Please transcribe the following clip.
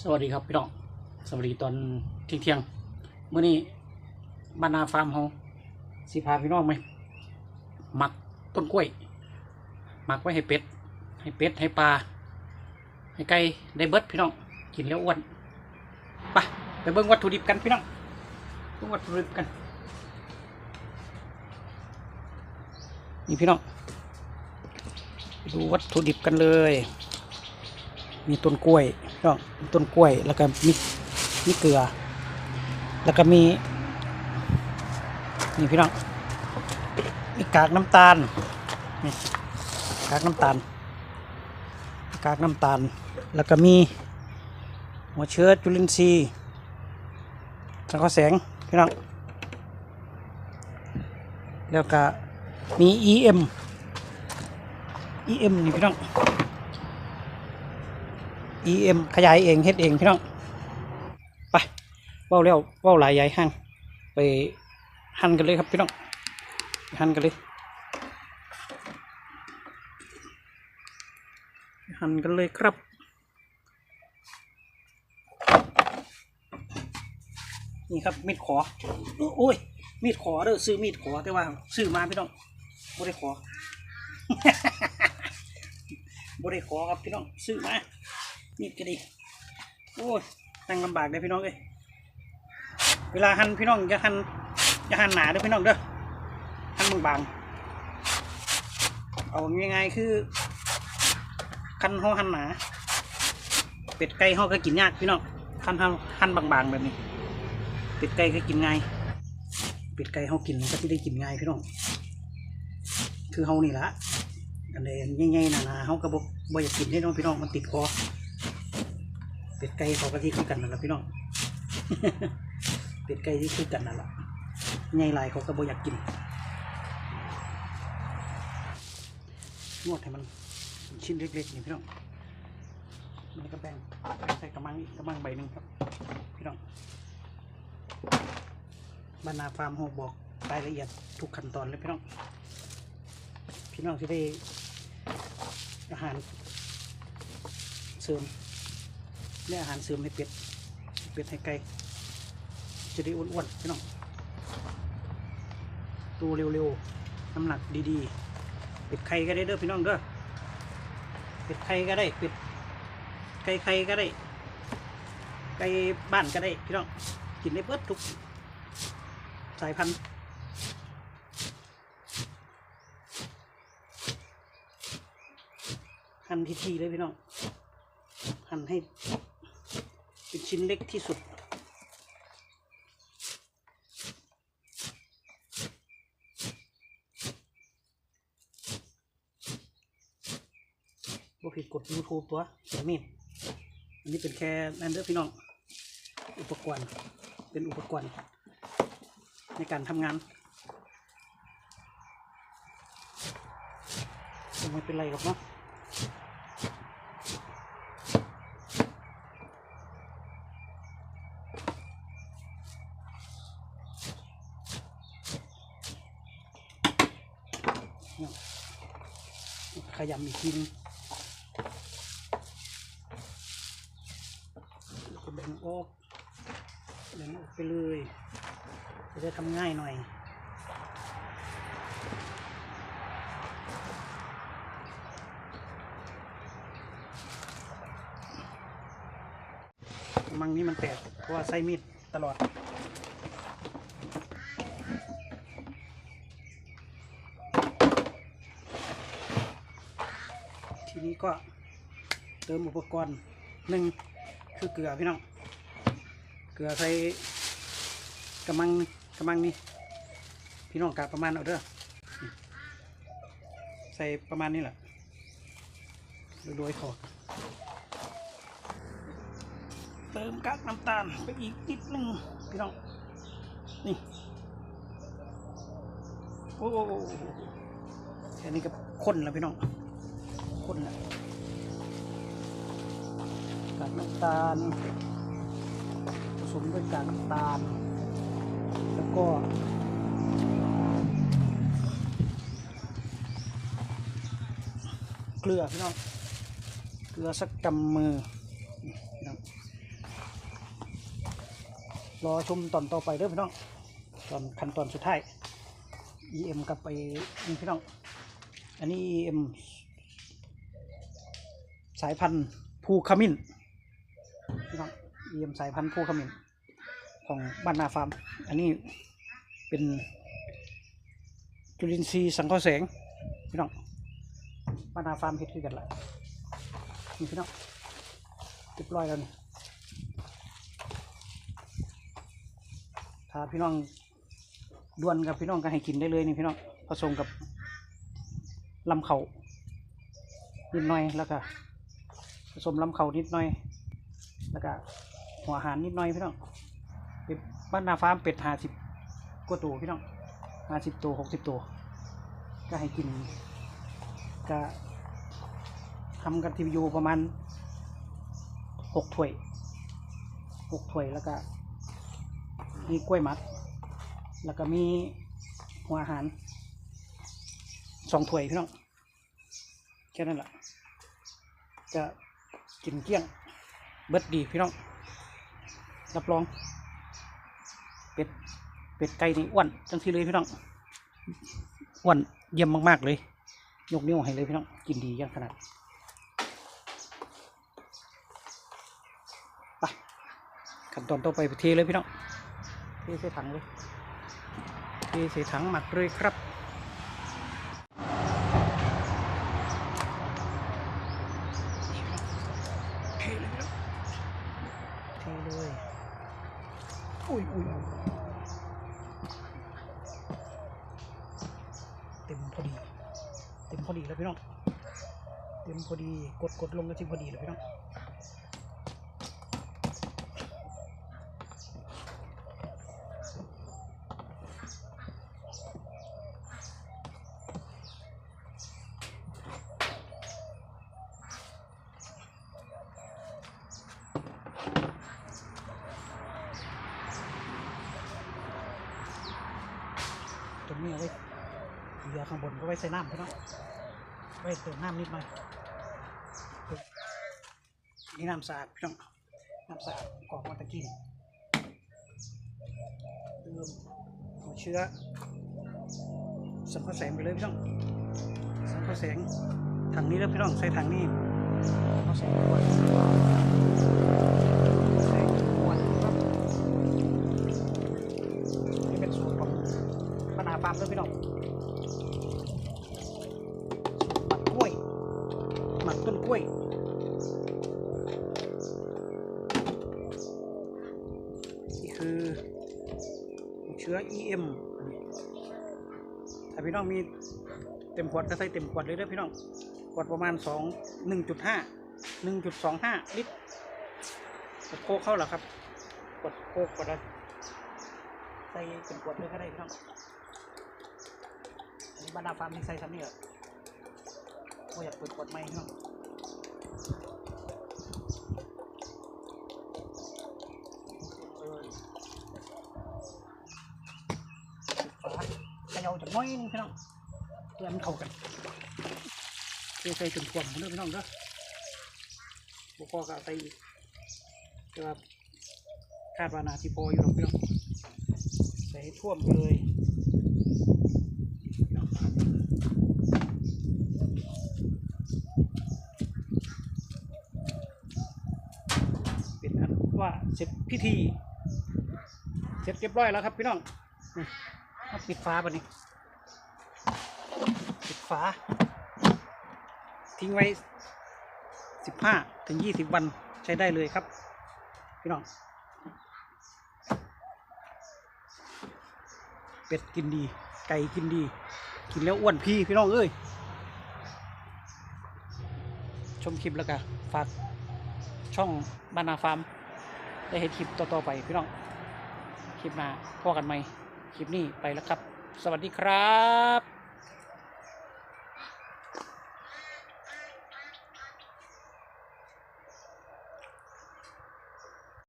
สวัสดีครับพี่น้อง สวัสดีตอนเที่ยงเที่ยงเมื่อนี้บานนาฟาร์มเฮาสิพาพี่น้องไหมหมักต้นกล้วยหมักไว้ให้เป็ด ให้เป็ดให้ปลาให้ไก่ได้เบิดพี่น้องกินแล้วอ้วนไปไปเบิ่งวัตถุดิบกันพี่น้องเบิ่งวัตถุดิบกันนี่พี่น้องดูวัตถุดิบกันเลย มีต้นกล้วย พี่น้องมีต้นกล้วยแล้วก็มีมีเกลือ แล้วก็มีนี่พี่น้องมีกากน้ำตาลนี่กากน้ำตาล กากน้ำตาล แล้วก็มีหัวเชื้อจุลินทรีย์สังเคราะห์แสงพี่น้องแล้วก็มี EM EM นี่พี่น้อง EM ขยายเองเฮ็ดเองพี่น้อง ไปเว้าแล้วเว้าหลายใหญ่ห้างไปหั่นกันเลยครับพี่น้องหั่นกันเลยหั่นกันเลยครับนี่ครับมีดขอโอ้ยมีดขอเด้อซื้อมีดขอแต่ว่าซื้อมาพี่น้องบ่ได้ขอบ่ได้ขอครับพี่น้องซื้อมา มีดก็ดีโอ้ยนั่งลำบากเลยพี่น้องเอ้ยเวลาหั่นพี่น้องอย่าหั่นอย่าหั่นหนาเด้อพี่น้องเด้อหั่นบางๆเอาง่ายๆคือ คันห่อหั่นหนา เป็ดไก่ห่อก็กินยากพี่น้องคันห่อหั่นบางๆแบบนี้ เป็ดไก่ก็กินง่าย เป็ดไก่ห่อกินก็ที่ได้กินง่ายพี่น้องคือเฮานี่ละอันใดใหญ่ๆหนาๆเฮาก็บ่บ่อยากกินให้น้องพี่น้องมันติดคอ เป็ดไก่เขาก็ที่คือกันนั่นแหละพี่น้อง เป็ดไก่ที่คือกันนั่นแหละใหญ่หลายเขาก็บ่อยากกินนวดให้มันชิ้นเล็กๆนี่พี่น้องมันก็แบ่งใส่กระมังอีกกระมังใบหนึ่งครับพี่น้องบรรณาฟาร์มหกบอกรายละเอียดทุกขั้นตอนเลยพี่น้อง พี่น้องที่ได้อาหารเสริม ได้อาหารเสริมให้เป็ด เป็ดให้ไก่จะได้อ้วนๆพี่น้องตัวเร็วๆ น้ำหนักดีๆ เป็ดไข่ก็ได้เด้อพี่น้องเด้อ เป็ดไข่ก็ได้ เป็ดไก่ไข่ก็ได้ ไก่บ้านก็ได้พี่น้อง กินได้เบิดทุก สายพันธุ์หั่นทีๆเลยพี่น้อง หั่นให้ เป็นชิ้นเล็กที่สุด บ่ผิดกฎ YouTube ตัวแต่มีดอันนี้เป็นแค่นั่นเด้อพี่น้อง อุปกรณ์ เป็นอุปกรณ์ ในการทำงานไม่เป็นไรหรอกเนาะ ขยำอีกทีนึงแล้วก็แบ่งออกแบ่งออกไปเลย จะได้ทำง่ายหน่อยมังนี้มันแตกเพราะว่าใช้มีดตลอด ทีนี้ก็เติมอุปกรณ์หนึ่งคือเกลือพี่น้อง เกลือใส่กระมังกระมังนี่พี่น้องกะประมาณเอาเด้อใส่ประมาณนี้แหละโดยๆขอเติมกากน้ำตาลไปอีกนิดนึงพี่น้อง นี่ โอ้โหแค่นี้ก็ข้นแล้วพี่น้อง ข้นแหละกากน้ำตาล ผสมด้วยกากน้ำตาล แล้วก็เกลือพี่น้องเกลือสักกำมือรอชมตอนต่อไปเด้อพี่น้องตอนขั้นตอนสุดท้าย EM กลับไปนี่พี่น้อง อันนี้ EM สายพันธุ์ภูขมิ้นพี่น้อง EM สายพันธุ์ภูขมิ้นของบ้านนาฟาร์ม อันนี้เป็นจุลินทรีย์สังเคราะห์แสงพี่น้องบ้านนาฟาร์มเฮ็ดคือกันละนี่พี่น้องเรียบร้อยแล้วนี่ถ้าพี่น้องดวนกับพี่น้องก็ให้กินได้เลยนี่พี่น้องผสมกับลำเขานิดหน่อยแล้วก็ ผสมลำเขานิดหน่อย แล้วก็หัวหารนิดหน่อยพี่น้องเป็นบ้านนาฟาร์มเป็ดห้าสิบกว่าตัวพี่น้องห้าสิบตัวหกสิบตัว ก็ให้กินก็ทำกันทีวีประมาณหกถ้วยหกถ้วยแล้วก็มีกล้วยมักแล้วก็มีหัวอาหารสองถ้วยพี่น้องแค่นั้นแหละจะ กินเกลี้ยง เบิดดีพี่น้อง รับรอง เป็ด เป็ดไก่นี่อ้วนจังที่เลยพี่น้อง อ้วนเยี่ยมมาก ๆ เลย ยกนิ้วให้เลยพี่น้อง กินดีอย่างขนาด ไป ขั้นตอนต่อไปไปเทเลยพี่น้อง เทใส่ถังเลย เทใส่ถังหมักเลยครับ เทเลยพี่น้องเทเลย อุ้ยอุ้ยเต็มพอดี เต็มพอดีแล้วพี่น้อง เต็มพอดี กดกดลงก็ชิพอดีเลยพี่น้อง รงนี้เอาไว้เรือข้างบนก็ไว้ใส่น้ำพี่น้องไว้เติมน้ำนิดหน่อยนี่น้ำสะอาดพี่น้องน้ำสะอาดกรอกมาตะกี้นี่เติมหัวเชื้อสังเคราะห์แสงไปเลยพี่น้องสังเคราะห์แสงถังนี้แล้วพี่น้องใส่ถังนี้สังเคราะห์แสงขวดใต้นกล้วยนี่คือเชื้อ EM ถ้าพี่น้องมีเต็มขวดก็ใส่เต็มขวดเลยเด้อพี่น้องขวดประมาณสองหนึ่งจุดห้าหนึ่งจุดสองห้าลิตรขวดโคกเข้าหรอครับขวดโคกขวดละใส่เต็มขวดเลยก็ได้พี่น้องอันนี้บรรดาฟาร์มที่ใส่ซ้ำนี่เหรอโอ้ยอยากเปิดกดไม่เนาะเออปิดฝาเขย่าจากน้อยนึงพี่น้องเพื่อมันเข้ากันเทใส่จนกลมเด้อพี่น้องเด้อบุพอก็เอาใส่อีกแต่ว่าคาดว่านาทีพออยู่หรอกพี่น้องใส่ให้ท่วมเลย เป็นอันว่า เสร็จพิธี เสร็จเรียบร้อยแล้วครับพี่น้องนี่มาปิดฝาบันนี้ปิดฝา ทิ้งไว้สิบห้าถึงยี่สิบวันใช้ได้เลยครับ พี่น้อง เป็ดกินดี ไก่กินดี กินแล้วอ้วนพี่พี่น้องเอ้ยชมคลิปแล้วก็ฝากช่องบานาฟาร์ม ได้เห็นคลิปต่อๆไปพี่น้อง คลิปหน้าพอกันไหมคลิปนี้ไปแล้วครับ สวัสดีครับ